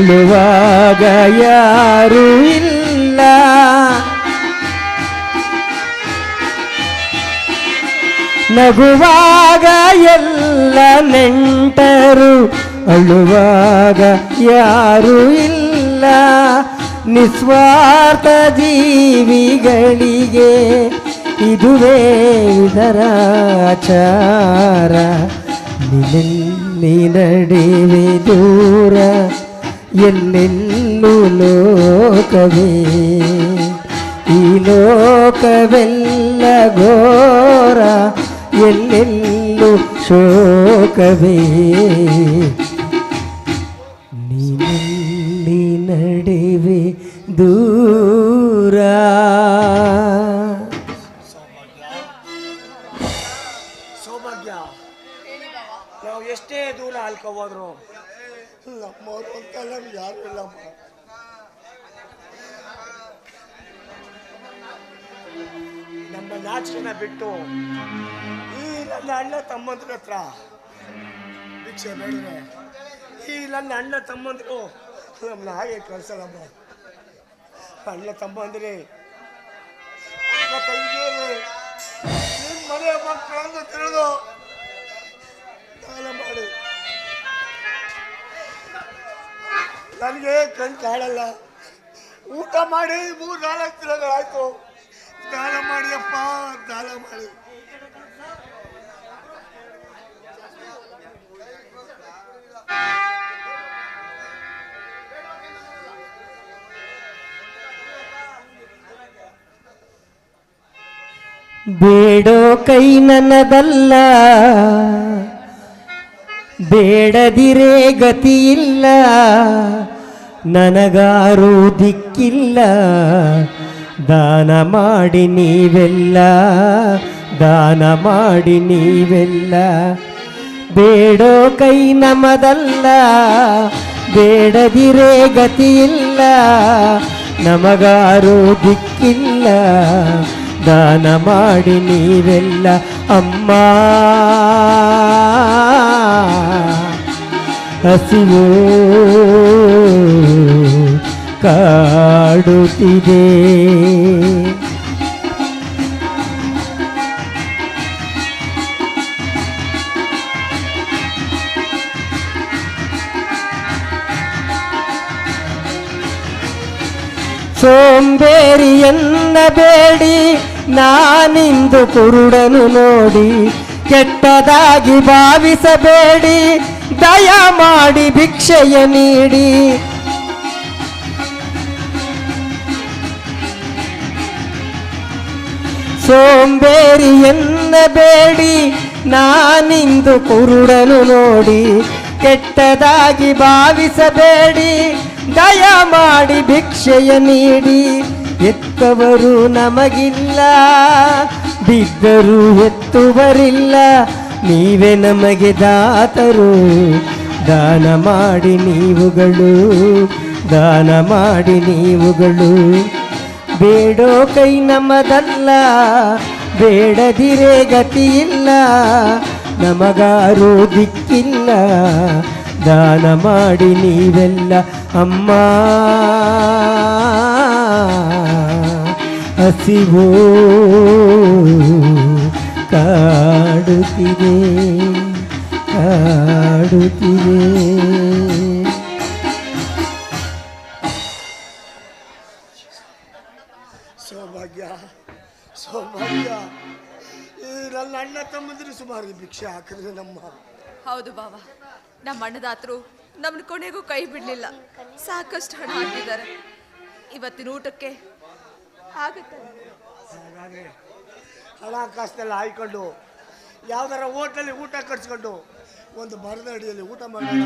ಅಳುವಾಗ ಯಾರು ಇಲ್ಲ. ನಗುವಾಗ ಎಲ್ಲ ನೆಂಟರು ಅಳುವಾಗ ಯಾರು ಇಲ್ಲ. ನಿಸ್ವಾರ್ಥ ಜೀವಿಗಳಿಗೆ ಇದುವೇ ಇದರ ಆಚಾರ ನಿನ್ನ ನಡೆವೆ ದೂರ ಎಲ್ಲೆಲ್ಲೂ ಲೋಕವೇ? ಈ ಲೋಕವೆಲ್ಲ ಘೋರ, ಎಲ್ಲೆಲ್ಲೂ ಶೋಕವೇ? ನೀನಲ್ಲಿ ನಡೆವೆ ದೂರ? ಸೌಭಾಗ್ಯ. ನಾವು ಎಷ್ಟೇ ದೂರ ಅಲ್ಕೊ ಹೋದ್ರು ನಮ್ಮವ್ರು ಪಕ್ಕ ನಮ್ಗೆ ಯಾರು ಇಲ್ಲಮ್ಮ ನಮ್ಮ ನಾಚಿನ ಬಿಟ್ಟು ಈ ನನ್ನ ಅಣ್ಣ ತಮ್ಮಂದ್ರ ಹತ್ರ ಭಿಕ್ಷೆ ಬೇಡಿದೆ ಈ ನನ್ನ ಅಣ್ಣ ತಮ್ಮಂದ್ರು ನಮ್ಮನ್ನ ಹಾಗೆ ಕಳ್ಸಲ್ಲಮ್ಮ ಅಣ್ಣ ತಮ್ಮಂದ್ರೆ ಮನೆಯ ಮಕ್ಕಳನ್ನು ತಿಳಿದು ಮಾಡಿ ನನಗೆ ಕಣ್ ಕಾಡಲ್ಲ ಊಟ ಮಾಡಿ ಮೂರು ನಾಲ್ಕು ದಿನಗಳಾಯ್ತು. ದಾನ ಮಾಡಿ ಅಪ್ಪ, ದಾನ ಮಾಡಿ. ಬೇಡೋ ಕೈ ನನ್ನದಲ್ಲ ಬೇಡದಿರೇ ಗತಿಯಿಲ್ಲ, ನನಗಾರೂ ದಿಕ್ಕಿಲ್ಲ. ದಾನ ಮಾಡಿ ನೀವೆಲ್ಲ, ದಾನ ಮಾಡಿ ನೀವೆಲ್ಲ. ಬೇಡೋ ಕೈ ನಮದಲ್ಲ, ಬೇಡದಿರೇ ಗತಿಯಿಲ್ಲ, ನಮಗಾರೂ ದಿಕ್ಕಿಲ್ಲ. ದಾನ ಮಾಡಿ ನೀವೆಲ್ಲ, ಅಮ್ಮ. ಹಸಿವು ಕಾಡುತ್ತಿದೆ. ಸೋಂಬೇರಿಯನ್ನಬೇಡಿ ನಾನಿಂದು ಕುರುಡನು ನೋಡಿ. ಕೆಟ್ಟದಾಗಿ ಭಾವಿಸಬೇಡಿ ದಯ ಮಾಡಿ ಭಿಕ್ಷೆಯ ನೀಡಿ. ಸೋಂಬೇರಿ ಎನ್ನಬೇಡಿ, ನಾನಿಂದು ಕುರುಡನು ನೋಡಿ. ಕೆಟ್ಟದಾಗಿ ಭಾವಿಸಬೇಡಿ ದಯ ಮಾಡಿ ಭಿಕ್ಷೆಯ ನೀಡಿ. ಎತ್ತವರು ನಮಗಿಲ್ಲ. ಬಿದ್ದರು ಎತ್ತುವರಿಲ್ಲ. ನೀವೇ ನಮಗೆ ದಾತರು. ದಾನ ಮಾಡಿ ನೀವುಗಳು. ದಾನ ಮಾಡಿ ನೀವುಗಳು. ಬೇಡೋ ಕೈ ನಮ್ಮದಲ್ಲ ಬೇಡದಿರೇ ಗತಿಯಿಲ್ಲ. ನಮಗಾರೂ ದಿಕ್ಕಿಲ್ಲ. ದಾನ ಮಾಡಿ ನೀವೆಲ್ಲ ಅಮ್ಮ. ಹಸಿವು ಕಾಡುತ್ತಿದೆ ಕಾಡುತ್ತಿದೆ. ಸೌಭಾಗ್ಯ ಸೌಭಾಗ್ಯ. ಈ ನನ್ನ ಅಣ್ಣ ತಮ್ಮಂದ್ರೆ ಸುಮಾರು ಭಿಕ್ಷೆ ಹಾಕಿದ್ರೆ ನಮ್ಮ ಹೌದು ಬಾಬಾ ನಮ್ಮ ಅಣ್ಣದಾತರು ನಮ್ಮ ಕೊನೆಗೂ ಕೈ ಬಿಡಲಿಲ್ಲ. ಸಾಕಷ್ಟು ಹಣ ಹಾಕಿದ್ದಾರೆ. ಇವತ್ತಿನ ಊಟಕ್ಕೆ ಆಗುತ್ತೆ. ಹಾಗಾಗಿ ಹಣ ಕಾಸೆಲ್ಲ ಹಾಯ್ಕೊಂಡು ಯಾವ್ದಾರ ಹೋಟ್ಲಲ್ಲಿ ಊಟ ಕಟ್ಸ್ಕೊಂಡು ಒಂದು ಮರದ ಅಡಿಯಲ್ಲಿ ಊಟ ಮಾಡೋಣ.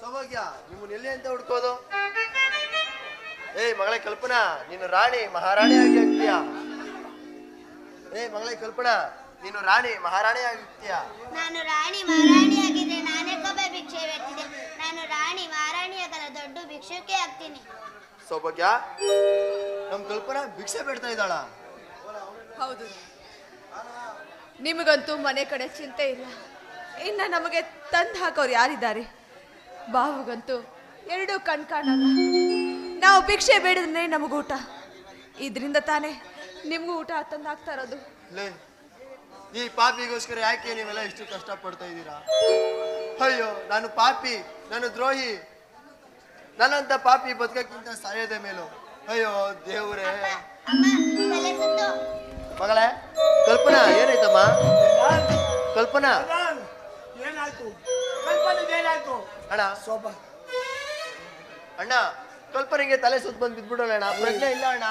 ಸೌಭಾಗ್ಯ ನಿಮ್ಮನ್ನ ಎಲ್ಲಿ ಅಂತ ಹುಡ್ಕೋದು? ಏಯ್ ಮಗಳೇ ಕಲ್ಪನಾ ನೀನು ರಾಣಿ ಮಹಾರಾಣಿ ಆಗಿ ಆಗ್ತೀಯ? ಏಯ್ ಮಗಳೇ ಕಲ್ಪನಾ ನೀನು ರಾಣಿ ಮಹಾರಾಣಿ ಆಗಿರ್ತೀಯ? ನಾನು ರಾಣಿ ಮಹಾರಾಣಿ ಆಗಿದ್ರೆ ನಾನೇ ಕೊಬ್ಬೆ ಭಿಕ್ಷೆ ಬೇಕಿದೆ ನಾನು ರಾಣಿ ಮಹಾರಾಣಿ ಆಗಲ್ಲ ದೊಡ್ಡ ಭಿಕ್ಷುಕೆ ಆಗ್ತೀನಿ. ಸೌಭಾಗ್ಯ ನಮ್ ಕಲ್ಪನಾ ಭಿಕ್ಷೆ ಬೇಡ್ತಾ ಇದ್ದಾಳ. ಹೌದು. ನಿಮಗಂತೂ ಮನೆ ಕಡೆ ಚಿಂತೆ ಇಲ್ಲ. ಇನ್ನು ನಮಗೆ ತಂದು ಹಾಕೋರು ಯಾರಿದ್ದಾರೆ? ಬಾವುಗಂತೂ ಎರಡೂ ಕಣ್ ಕಾಣಲ್ಲ ನಾವು ಭಿಕ್ಷೆ ಬೇಡಿದ್ರೆ ನಮಗೂ ಊಟ ಇದರಿಂದ ತಾನೇ ನಿಮಗೂ ಊಟ ತಂದು ಹಾಕ್ತಾ ಇರೋದು. ಲೇ ಈ ಪಾಪಿಗೋಸ್ಕರ ಯಾಕೆ ನೀವೆಲ್ಲ ಇಷ್ಟು ಕಷ್ಟ ಪಡ್ತಾ ಇದ್ದೀರಾ? ಅಯ್ಯೋ ನಾನು ಪಾಪಿ ನಾನು ದ್ರೋಹಿ. ನನ್ನಂತ ಪಾಪಿ ಬದುಕಕ್ಕಿಂತ ಸಾಯೋದೇ ಮೇಲೂ. ಅಯ್ಯೋ ದೇವ್ರೇ. ಮಗಳೇ ಕಲ್ಪನಾ ಏನಾಯ್ತಮ್ಮ? ಕಲ್ಪನಾ. ಏನಾಯ್ತು? ಕಲ್ಪನೆಗೆ ಏನಾಯ್ತು ಅಣ್ಣ. ಶೋಭಾ ಅಣ್ಣ ಕಲ್ಪನೆಗೆ ತಲೆ ಸುತ್ತ ಬಂದು ಬಿದ್ಬಿಡೋಣ ಅಣ್ಣ. ಪ್ರಜ್ಞೆ ಇಲ್ಲ ಅಣ್ಣ.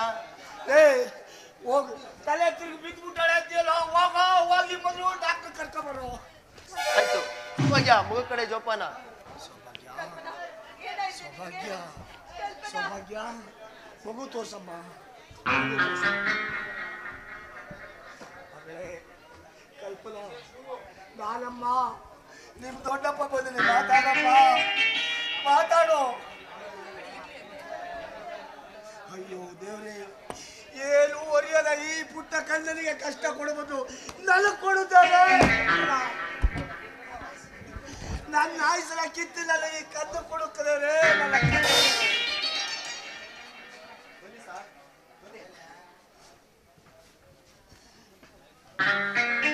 ಏ ಹೋಗು. ತಲೆ ತಿರುಗಿ ಬಿದ್ದುಬಿಟ್ಟಾಳೆ ಅಂತೀಯಲ್ಲ ಹೋಗ ಹೋಗಿ ಮೊದಲು ಡಾಕ್ಟರ್ ಕರ್ಕೊಂಬರು ಆಯ್ತು. ಹೋಗ್ಯಾ ಮುಗ ಕಡೆ ಜೋಪಾನ. ಸೌಭಾಗ್ಯ ಸೌಭಾಗ್ಯ ಮಗು ತೋರ್ಸಮ್ಮ. ಕಲ್ಪನಾ ನಾನಮ್ಮ ನಿಮ್ ದೊಡ್ಡಪ್ಪ ಬಂದಿನಿ ಮಾತಾಡಮ್ಮ. ಮಾತಾಡು. ಅಯ್ಯೋ ದೇವ್ರೇ. ಏನು ಈ ಪುಟ್ಟ ಕಣ್ಣನಿಗೆ ಕಷ್ಟ ಕೊಡುವುದು ನನಗೆ ಕೊಡುತ್ತಾರೆ. ನನ್ನ ಆಯ್ಸಲ ಕಿತ್ತಿಲ್ಲ ಈ ಕದ್ದು ಕೊಡುತ್ತದೆ.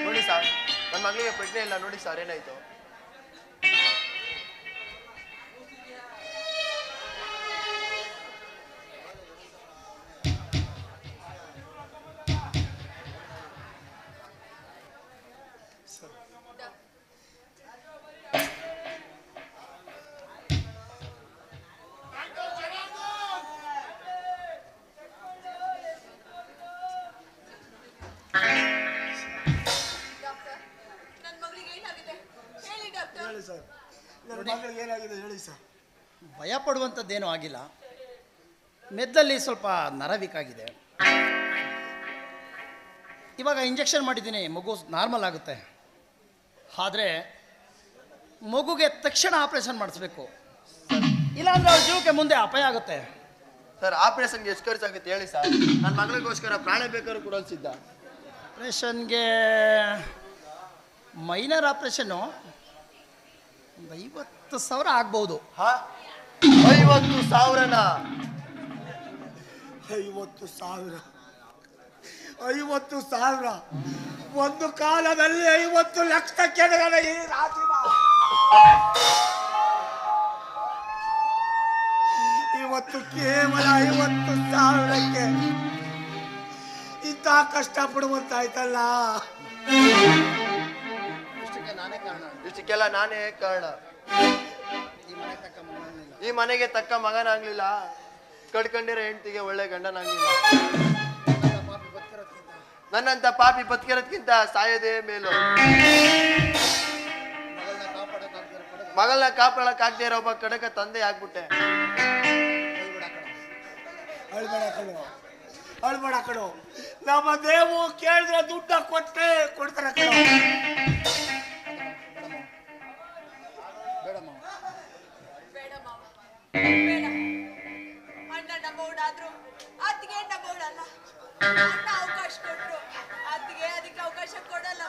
ನೋಡಿ ಸರ್, ನನ್ನ ಮಗಳಿಗೆ ಪ್ರಜ್ಞೆ ಇಲ್ಲ, ನೋಡಿ ಸರ್, ಏನಾಯ್ತು? ಏನಾಗಿದೆ ಹೇಳಿ ಸರ್. ಭಯ ಪಡುವಂಥದ್ದೇನೂ ಆಗಿಲ್ಲ. ಮೆದ್ದಲ್ಲಿ ಸ್ವಲ್ಪ ನರವಿಕಾಗಿದೆ ಆಗಿದೆ ಇವಾಗ ಇಂಜೆಕ್ಷನ್ ಮಾಡಿದ್ದೀನಿ ಮಗು ನಾರ್ಮಲ್ ಆಗುತ್ತೆ. ಆದರೆ ಮಗುಗೆ ತಕ್ಷಣ ಆಪ್ರೇಷನ್ ಮಾಡಿಸ್ಬೇಕು. ಇಲ್ಲಾಂದ್ರೆ ಅವ್ರ ಜೀವಕ್ಕೆ ಮುಂದೆ ಅಪಾಯ ಆಗುತ್ತೆ. ಸರ್ ಆಪರೇಷನ್ಗೆ ಎಷ್ಟು ಖರ್ಚಾಗುತ್ತೆ ಹೇಳಿ ಸರ್? ನನ್ನ ಮಗಳಿಗೋಸ್ಕರ ಪ್ರಾಣ ಬೇಕಾದ್ರೂ ಕೂಡ ಸಿದ್ಧ. ಆಪ್ರೇಷನ್ಗೆ ಮೈನರ್ ಆಪ್ರೇಷನ್ನು ಒಂದು ಐವತ್ತು ಸಾವಿರ ಆಗ್ಬೋದು. ಐವತ್ತು ಸಾವಿರನ? ಐವತ್ತು ಸಾವಿರ. ಐವತ್ತು ಸಾವಿರ. ಒಂದು ಕಾಲದಲ್ಲಿ ಐವತ್ತು ಲಕ್ಷ ಕೆಳಗಡೆ ಈ ರಾತ್ರಿ ಇವತ್ತು ಕೇವಲ ಐವತ್ತು ಸಾವಿರಕ್ಕೆ ಇಂಥ ಕಷ್ಟ ಪಡುವಂತಾಯ್ತಲ್ಲ ಇಷ್ಟಕ್ಕೆಲ್ಲ ನಾನೇ ಕಾರಣ. ಈ ಮನೆಗೆ ತಕ್ಕ ಮಗನಾಗ್ಲಿಲ್ಲ. ಕಡ್ಕೊಂಡಿರೋ ಹೆಂಡತಿಗೆ ಒಳ್ಳೆ ಗಂಡನಾಗ್ಲಿಲ್ಲ. ನನ್ನಂತ ಪಾಪಿ ಬದುಕಿರೋದ್ಕಿಂತ ಸಾಯೋದೇ ಮೇಲು. ಮಗಳನ್ನ ಕಾಪಾಡಕ್ ಆಗದೆ ಇರೋ ಒಬ್ಬ ಕಡಕ ತಂದೆ ಆಗ್ಬಿಟ್ಟೆ. ಅಳ್ಬೇಡ ನಮ್ಮ ದೇವು ಕೇಳಿದ್ರೆ ದುಡ್ಡ ಕೊಟ್ಟೆ ಕೊಡ್ತಾರೆ ಅಣ್ಣ ನಮ್ಮವನಾದ್ರು ಅತ್ತಿಗೆ ನಮ್ಮವನಲ್ಲ. ಅಣ್ಣ ಅವಕಾಶ ಕೊಟ್ರು. ಅತ್ತಿಗೆ ಅದಕ್ಕೆ ಅವಕಾಶ ಕೊಡಲ್ಲ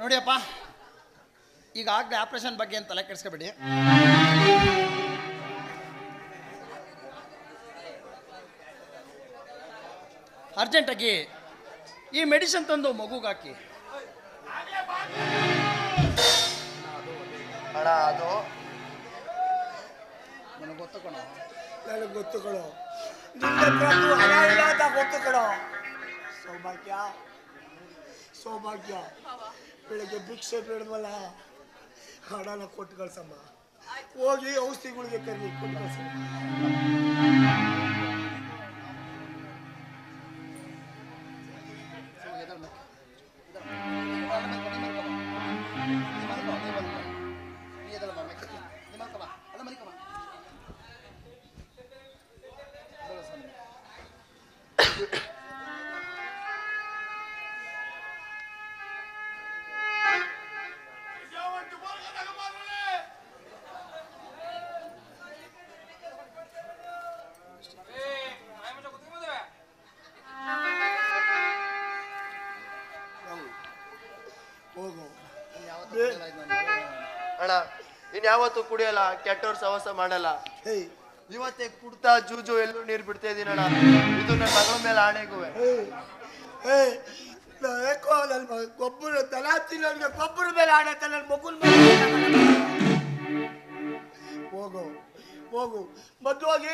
ನೋಡಿಯಪ್ಪ ಈಗ ಆಪರೇಷನ್ ಆಪ್ರೇಷನ್ ಬಗ್ಗೆ ಅಂತ ತಲೆ ಕೆಡಿಸ್ಕೊಬೇಡಿ. ಅರ್ಜೆಂಟಾಗಿ ಈ ಮೆಡಿಸಿನ್ ತಂದು ಮಗುಗೆ ಹಾಕಿ. ಅಣ್ಣ ಅದು ಗೊತ್ತು ನನಗೆ ಗೊತ್ತು ನಿನ್ನ ಹತ್ರ ಹಣ ಇಲ್ಲ ಅಂತ ಗೊತ್ತು ಸೌಭಾಗ್ಯ. ಸೌಭಾಗ್ಯ. ಬೆಳಗ್ಗೆ ಭಿಕ್ಷೆ ಬೇಡವಲ್ಲ. ಹಣನ ಕೊಟ್ಟು ಕಳ್ಸಮ್ಮ. ಹೋಗಿ ಔಷಧಿಗಳಿಗೆ ಕರಿ ಕೊಟ್ಟು ಕಳ್ಸಮ್ಮ. ಇನ್ಯಾವತ್ತೂ ಕುಡಿಯಲ್ಲ ಕೆಟ್ಟವ್ರ ಸಹವಾಸ ಮಾಡಲ್ಲ. ಹೇ ಇವತ್ತೇ ಕುಡ್ತಾ ಜೂಜು ಎಲ್ಲೂ ನೀರು ಬಿಡ್ತಾ ಇದೀನಣ್ಣ. ಇದು ನನ್ನ ಮಗಳ ಮೇಲೆ ಆಣೆಗುವೆ. ಯಾಕೋ ನನ್ನ ಗೊಬ್ಬರ ದನ ನನಗೆ ಗೊಬ್ಬರ ಮೇಲೆ ಆಡತ್ತೆ ನನ್ನ ಮಗುನ ಹೋಗು ಹೋಗು. ಮದ್ದು ಹೋಗಿ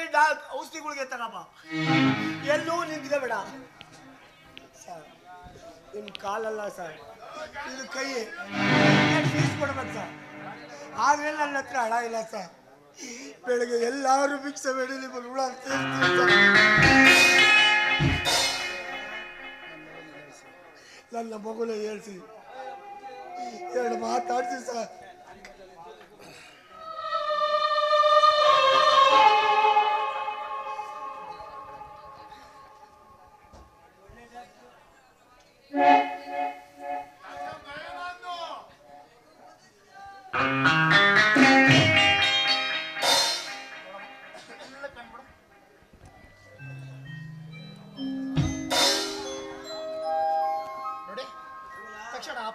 ಔಷಧಿಗಳಿಗೆ ತಗಪ್ಪ ಎಲ್ಲೂ ನಿಂತಿದೆ ಬೇಡ. ಸರ್ ನಿಮ್ಮ ಕಾಲಲ್ಲ ಸರ್. ಇದು ಕೈ ಫೀಸ್ ಕೊಡ್ಬೇಕು ಸರ್? ಆದರೆ ನನ್ನ ಹತ್ರ ಹಣ ಇಲ್ಲ ಸರ್. ಬೆಳಗ್ಗೆ ಎಲ್ಲರೂ ಭಿಕ್ಷೆ ಬೇಡಿ ನಿಮ್ಮ ಹುಳ. ನನ್ನ ಮಗುನ ಹೇಳ್ತೀನಿ. ಎರಡು ಮಾತಾಡ್ತೀನಿ ಸರ್.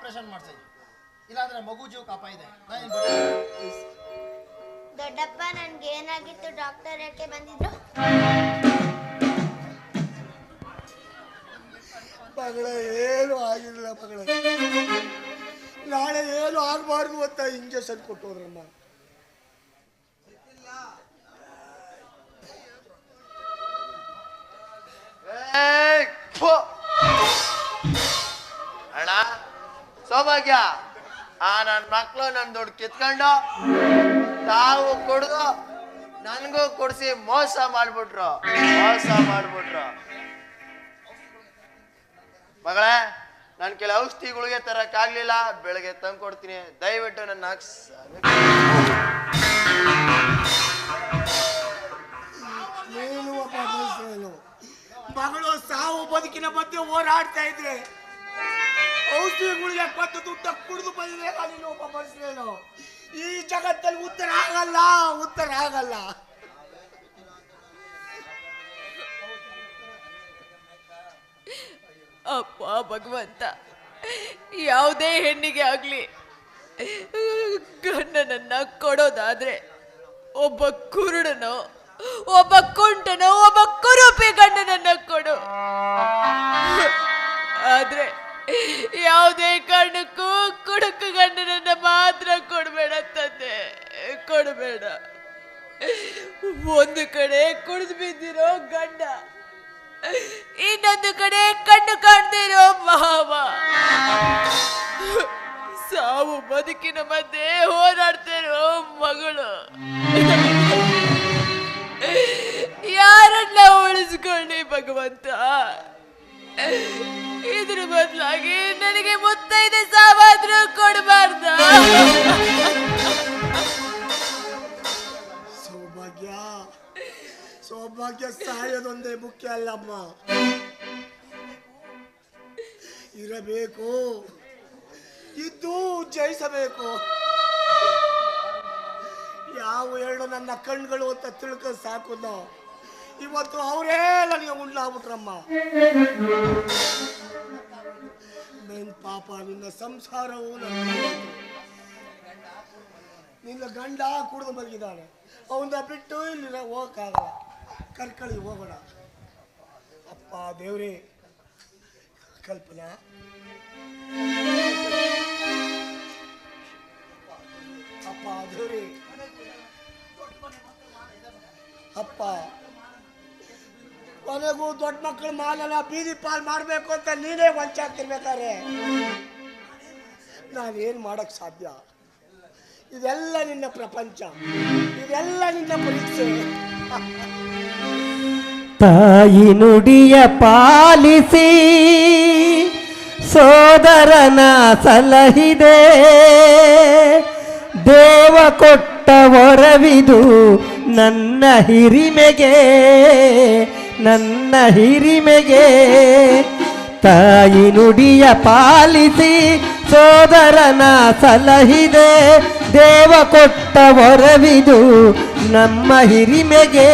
ಆಪರೇಷನ್ ಮಾಡ್ಸಿ. ಇಲ್ಲಾಂದ್ರೆ ಮಗು ಜೀವ ಅಪಾಯ ಇದೆ. ನಾನು ದೊಡ್ಡಪ್ಪ ನನ್ಗೆ ಏನಾಗಿತ್ತು ಡಾಕ್ಟರ್ ಯಾಕೆ ಬಂದಿದ್ರು ಮಗಳ ಏನು ಆಗಿಲ್ಲ ಮಗಳ. ನಾಳೆ ಏನು ಆಗಬಾರ್ದು ಅಂತ ಇಂಜೆಕ್ಷನ್ ಕೊಟ್ಟೋದ್ರಮ್ಮ ಸೌಭಾಗ್ಯ ಆ ನನ್ನ ಮಕ್ಳು ನನ್ನ ದುಡ್ಡು ಕಿತ್ಕೊಂಡು ತಾವು ಕೊಡ್ದು ನನಗೂ ಕೊಡ್ಸಿ ಮೋಸ ಮಾಡ್ಬಿಟ್ರು. ಮೋಸ ಮಾಡ್ಬಿಟ್ರು. ಮಗಳೇ, ನನ್ ಕೆಲ ಔಷಧಿಗಳಿಗೆ ತರಕ್ಕಾಗ್ಲಿಲ್ಲ ಬೆಳಗ್ಗೆ ತಂದು ಕೊಡ್ತೀನಿ. ದಯವಿಟ್ಟು ನನ್ನ ಮಗಳು ಸಾವು ಬದುಕಿನ ಮಧ್ಯೆ ಹೋರಾಡ್ತಾ ಇದ್ರೆ ಔಷಧಿಗಳಿಗೆ ಕೊಟ್ಟು ದುಡ್ಡ ಕುಡಿದು ಬಂದಿದೆ ನೀನು ಒಬ್ಬ ಮನುಷ್ಯನು ಈ ಜಗತ್ತಲ್ಲಿ ಉತ್ತರ ಆಗಲ್ಲ ಉತ್ತರ ಆಗಲ್ಲ. ಅಪ್ಪ ಭಗವಂತ, ಯಾವುದೇ ಹೆಣ್ಣಿಗೆ ಆಗಲಿ, ಗಂಡನನ್ನ ಕೊಡೋದಾದ್ರೆ ಒಬ್ಬ ಕುರುಡನೋ, ಒಬ್ಬ ಕುಂಟನೋ, ಒಬ್ಬ ಕುರುಪಿ ಗಂಡನನ್ನ ಕೊಡು. ಆದ್ರೆ ಯಾವುದೇ ಕಾರಣಕ್ಕೂ ಕುಡುಕು ಗಂಡನನ್ನ ಮಾತ್ರ ಕೊಡಬೇಡ ತಂದೆ. ಕೊಡಬೇಡ. ಒಂದು ಕಡೆ ಕುಡಿದು ಬಿದ್ದಿರೋ ಗಂಡ, ಇನ್ನೊಂದು ಕಡೆ ಕಣ್ಣು ಕಾಣ್ದಿರೋ ಮಾವ. ಸಾವು ಬದುಕಿನ ಮಧ್ಯೆ ಹೋರಾಡ್ತಿರೋ ಮಗಳು. ಯಾರನ್ನ ಉಳಿಸ್ಕೊಳ್ಳಿ ಭಗವಂತ? ಇದ್ರ ಬದಲಾಗಿ ನನಗೆ ಮುತ್ತೈದೆ ಸಾವಾದ್ರೂ ಕೊಡಬಾರ್ದ. ಸೌಭಾಗ್ಯ. ಸೌಭಾಗ್ಯ ಸಾಯೋದೊಂದೇ ಮುಖ್ಯ ಅಲ್ಲಮ್ಮ. ಇರಬೇಕು. ಇದ್ದು ಜಯಿಸಬೇಕು. ಯಾವ ಎರಡು ನನ್ನ ಕಣ್ಗಳು ಅಂತ ತಿಳ್ಕ ಸಾಕು ನಾವು. ಇವತ್ತು ಅವರೇ ನನಗೆ ಉಂಡಾಗ್ಬಿಟ್ರಮ್ಮ. ನನ್ನ ಪಾಪ, ನಿನ್ನ ಸಂಸಾರವು ನನ್ನ ಗಂಡ ಕುಡಿದು ಮಲಗಿದ್ದಾನೆ. ಅವನ್ನ ಬಿಟ್ಟು ಇಲ್ಲಿ ಹೋಗಕ್ಕಾಗಲ್ಲ. ಕರ್ಕಳಿ ಹೋಗೋಣ. ಅಪ್ಪ ದೇವ್ರೇ, ಕಲ್ಪನಾ? ಅಪ್ಪ ದೇವ್ರೇ, ಅಪ್ಪ. ಕೊನೆಗೂ ದೊಡ್ಡ ಮಕ್ಕಳ ಮಾಲೆಲ್ಲ ಬೀದಿ ಪಾಲ್ ಮಾಡಬೇಕು ಅಂತ ನೀನೇ ವಂಚಾಗ್ತಿರ್ಬೇಕಾರೆ ನಾನೇನು ಮಾಡಕ್ ಸಾಧ್ಯ? ಇದೆಲ್ಲ ನಿನ್ನ ಪ್ರಪಂಚ. ಇದೆಲ್ಲ ನಿನ್ನ ಪರೀಕ್ಷೆ. ತಾಯಿ ನುಡಿಯ ಪಾಲಿಸಿ ಸೋದರನ ಸಲಹಿದೆ. ದೇವ ಕೊಟ್ಟ ವರವಿದು ನನ್ನ ಹಿರಿಮೆಗೆ. ನನ್ನ ಹಿರಿಮೆಗೆ ತಾಯಿ ನುಡಿಯ ಪಾಲಿಸಿ ಸೋದರನ ಸಲಹಿದೆ ದೇವ ಕೊಟ್ಟ ವರವಿದು ನಮ್ಮ ಹಿರಿಮೆಗೆ.